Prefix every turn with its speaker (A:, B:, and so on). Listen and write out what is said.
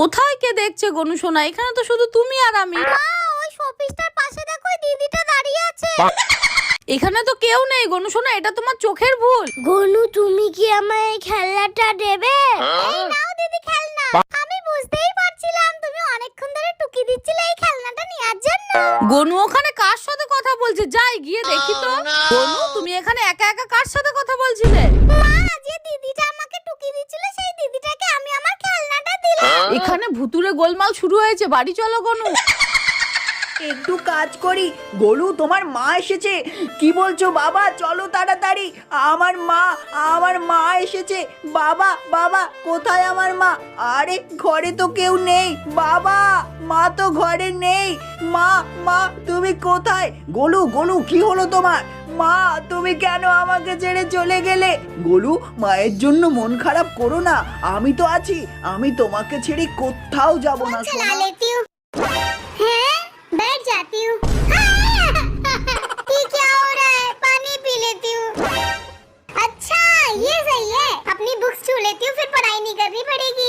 A: কোথায় কে দেখছে গনু সোনা? এখানে তো শুধু তুমি আর আমি।
B: মা ওই শোপিসটার পাশে দেখো দিদিটা দাঁড়িয়ে আছে।
A: এখানে তো কেউ নেই গনু সোনা এটা তোমার চোখের ভুল।
B: গনু তুমি কি আমায় এই খেলনাটা দেবে? এই নাও দিদি খেলনা। আমি বুঝতেই পারছিলাম তুমি অনেকক্ষণ ধরে টুকি দিচ্ছিলে এই খেলনাটা নেওয়ার জন্য।
A: গনু ওখানে কার সাথে কথা বলছে? যাই গিয়ে দেখি তো। গনু তুমি এখানে একা একা কার সাথে কথা বলছিলে?
B: মা
A: এখানে ভুতুরে গোলমাল শুরু হয়েছে বাড়ি চলো গনু।
C: একটু কাজ করি। গোলু তোমার মা এসেছে। কি বলছো বাবা? চলো তাড়াতাড়ি। আমার মা আমার মা এসেছে। বাবা বাবা কোথায় আমার মা? আরে ঘরে তো কেউ নেই। বাবা মা তো ঘরে নেই। মা মা তুমি কোথায়? গোলু গোলু কি হলো তোমার? মা তুমি কেন আমাকে ছেড়ে চলে গেলে গোলু মায়ের জন্য মন খারাপ করো না আমি তো আছি আমি তোমাকে ছেড়ে কোথাও যাব না
B: चला
C: সোনা
B: लेती हूँ हैं बैठ जाती हूँ ये क्या हो रहा है पानी पी लेती हूँ अच्छा ये सही है अपनी बुक्स छू लेती हूँ फिर पढ़ाई नहीं करनी पड़ेगी